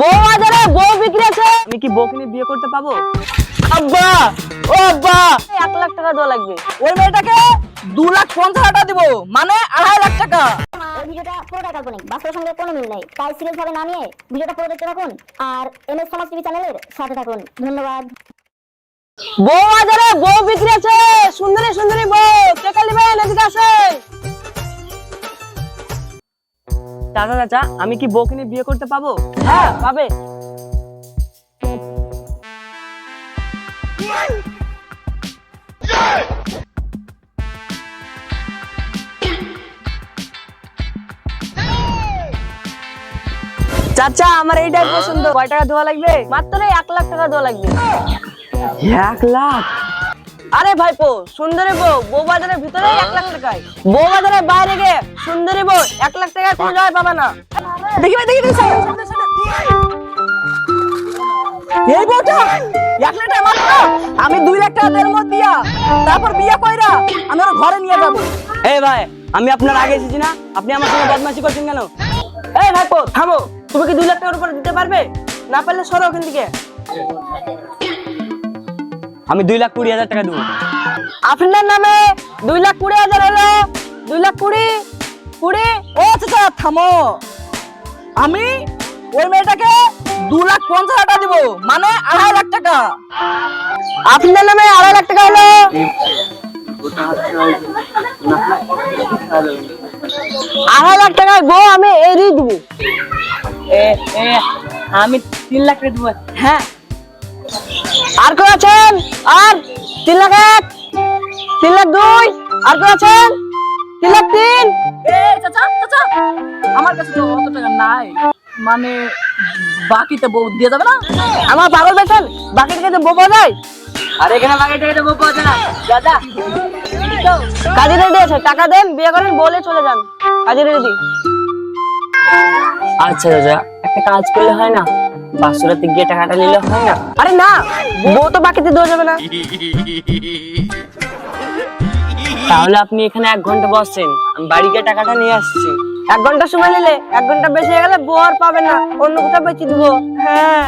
বউ বাজারে বউ বিক্রি আছে আমি কি বউকে নিয়ে বিয়ে করতে পাবো? আব্বা ও আব্বা। এক লাখ টাকা দেওয়া লাগবে। ওই মেয়েটাকে দু লাখ পঞ্চাশ হাজার টাকা দিবো মানে আড়াই লাখ টাকা। এই ভিডিওটা পুরোটা কাল্পনিক বাস্তবের সঙ্গে কোনো মিল নেই। তাই সিরিয়াস ভাবে না নিয়ে ভিডিওটা পুরো দেখতে থাকুন R M S Samaj TV চ্যানেলের সাথে থাকুন। ধন্যবাদ। বউ বাজারে বউ বিক্রি আছে সুন্দরী সুন্দরী বউ টেকা নেবেন এদিকে আসে দাদা চাচা আমি কি বউকে নিয়ে বিয়ে করতে পাবো? হ্যাঁ পাবে। চাচা, আমার এইটাই পছন্দ। কয় টাকা দেওয়া লাগবে? মাত্র এক লাখ টাকা দেওয়া লাগবে। এক লাখ? আরে ভাইপো, সুন্দরী বউ বউ বাজারের ভিতরে এক লাখ টাকায়। বউ বাজারের বাইরে গিয়ে সুন্দরী বউ এক লাখ টাকায় কোনো জায়গায় পাবে না। দেখি ভাই, দেখি। এই বউটা, এক লাখ টাকা মাত্র? আমি দুই লাখ টাকা দেড় মত দিয়া, তারপর বিয়ে কইরা আমি ওর ঘরে নিয়ে যাব। এই ভাই, আমি আপনার আগে এসেছি না? আপনি আমার সঙ্গে বদমাশি করছেন কেন? এই ভাইপো, থামো। তুমি কি দুই লাখ টাকার উপরে দিতে পারবে? না পারলে সরো ওখান থেকে। আমি দুই লাখ কুড়ি হাজার টাকা দেবো। আপনার নামে দুই লাখ কুড়ি হাজার হলো দুই লাখ কুড়ি কুড়ি? ও চাচা থামো। আমি ওই মেয়েটাকে দু লাখ পঞ্চাশ হাজার টাকা দিব মানে আড়াই লাখ টাকা। আপনার নামে আড়াই লাখ টাকা হলো। আড়াই লাখ টাকায় গো আমি এড়িয়ে দিব। আমি তিন লাখ টাকা দেবো। হ্যাঁ। আর কেউ আছেন? আর তিন লাখ এক তিন লাখ দুই আর কেউ আছেন? তিন লাখ তিন। চাচা চাচা আমার কাছে তো অত টাকা নাই। মানে বাকিতে বউ দিয়ে যাবে না? আমার পাগল বেছেন বাকি টাকাতে বউ পাওয়া যায়। আর এখানে বাকি টাকাতে বউ পাওয়া যায় না। দাদা কাজে রেডি আছে টাকা দেন বিয়ে করেন বলে চলে যান। কাজে রেডি। আচ্ছা দাদা একটা কাজ করলে হয় না? বাসুরাতে গিয়ে টাকাটা নিলে হয় না? আরে না বউ তো বাকিতে দেওয়া যাবে না। তাহলে আপনি এখানে এক ঘণ্টা বসছেন আমি বাড়ি গিয়ে টাকাটা নিয়ে আসছি। এক ঘণ্টা সময় নিলে এক ঘণ্টা বেশি হয়ে গেলে বউ আর পাবে না অন্য কোথাও বেঁচে দিব। হ্যাঁ।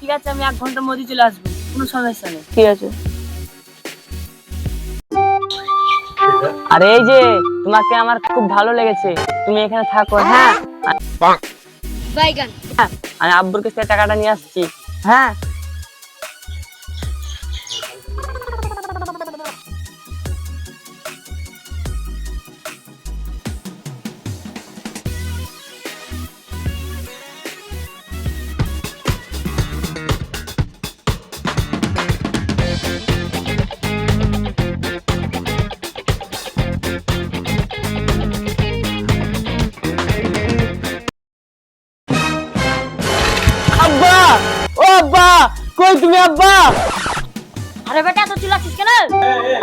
ঠিক আছে আমি এক ঘণ্টার মধ্যে চলে আসব কোনো সমস্যা নেই। ঠিক আছে। আর এই যে তোমাকে আমার খুব ভালো লেগেছে তুমি এখানে থাকো হ্যাঁ? হ্যাঁ, আমি আব্বুর কাছ থেকে টাকাটা নিয়ে আসছি। হ্যাঁ। আব্বা! ও আব্বা! কই তুমি আব্বা? আরে বেটা তো চিল্লাচ্ছিস কেন?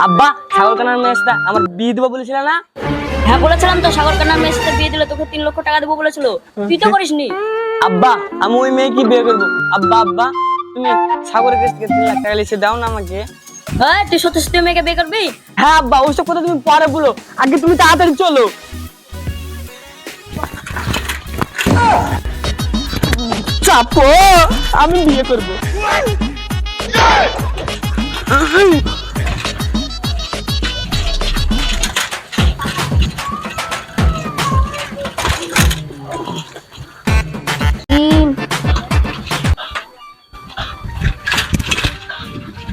আব্বা ছাগল কানার মেয়েটা আমার বিয়ে দেবো বলেছিল না? হ্যাঁ বলেছিলাম তো সাগর কান্নার মেয়ের সাথে বিয়ে দিলে তোকে তিন লক্ষ টাকা দেবো বলেছিল। তুই তো করিসনি। আব্বা আমি ওই মেয়ে কি বিয়ে করব? আব্বা আব্বা তুমি সাগরের কাছ থেকে তিন লাখ টাকা লিখে দাও না আমাকে। হ্যাঁ তুই সত্যি সত্যি মেয়েকে বিয়ে করবি? হ্যাঁ আব্বা ওইসব কথা তুমি পরে বলো। আগে তুমি তাড়াতাড়ি চলো। চাপো আমি বিয়ে করব।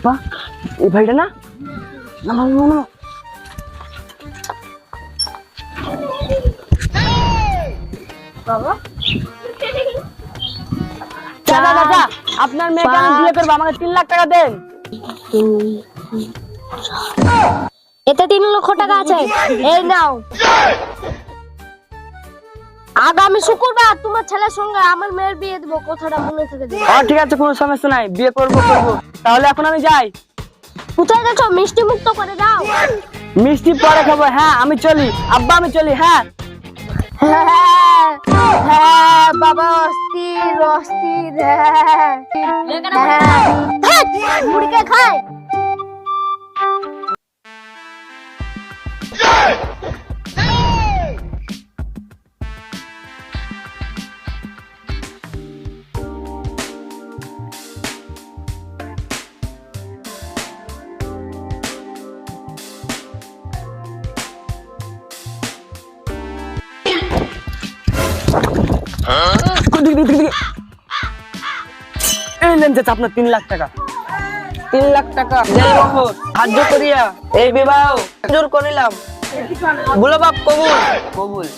বাহ এই ভাইটা না? না না না না আপনার মেয়েকে আমি বিয়ে করব আমাকে তিন লাখ টাকা দেন। এতে তিন লক্ষ টাকা আছে। এই নাও। আগামী শুক্রবার তোমার ছেলের সঙ্গে আমার মেয়ের বিয়ে দেবো কথাটা মনে থেকে ঠিক আছে কোনো সমস্যা নাই বিয়ে করব করব। তাহলে এখন আমি যাই। কোথায় যাচ্ছ মিষ্টি মুক্ত করে দাও। মিষ্টি পরে খাব হ্যাঁ আমি চলি। আব্বা আমি চলি হ্যাঁ। হ্যাঁ। হ্যাঁ বাবা অস্থির অস্থির হ্যাঁ। হ্যাঁ। মুড়িকে খায় আপনার তিন লাখ টাকা। তিন লাখ টাকা। করিয়া। এই বিবাহ, জোর করিলাম। বলো বাপ, কবুল। কবুল।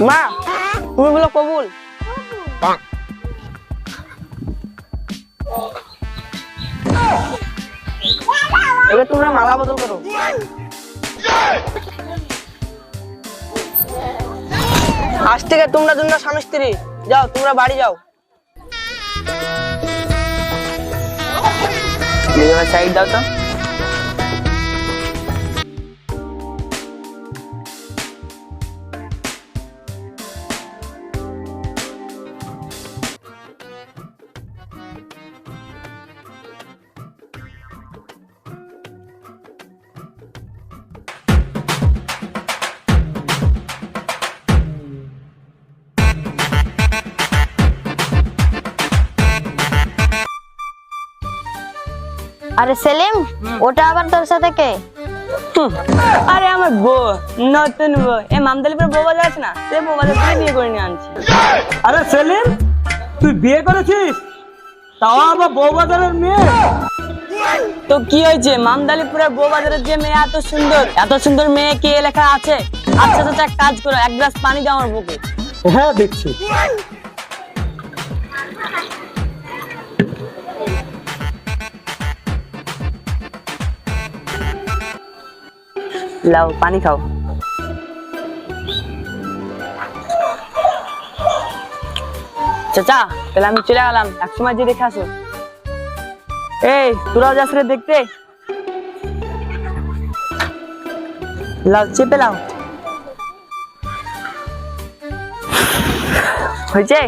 মা, তুমি বলো কবুল। এবার তোমরা মালা বদল করো। আজ থেকে তোমরা দুজন স্বামী স্ত্রী। যাও তোমরা বাড়ি যাও। সাইড দাও তো। আরে সেলিম ওটা আবার তোর সাথে কে? আরে আমার বউ নতুন বউ। এ মামদালিপুর বউ বাজার আছে না? সে বউ বাজার থেকে বিয়ে করে নিয়ে আনছি। আরে সেলিম তুই বিয়ে করেছিস? তাও আবার বউবাজারের মেয়ে? তো কি হয়েছে? মামদালিপুরের বউ বাজারের যে মেয়ে এত সুন্দর এত সুন্দর মেয়ে কে লেখা আছে? আচ্ছা আচ্ছা এক কাজ করো এক গ্লাস পানি দাও আমার বুকে হ্যাঁ দেখছি। লাও পানি খাও চাচা তাহলে আমি চলে গেলাম। এক সময় যে দেখে আসো। এই, তোরাও যাস রে দেখতে। লাও চেপে লাও। হয়েছে?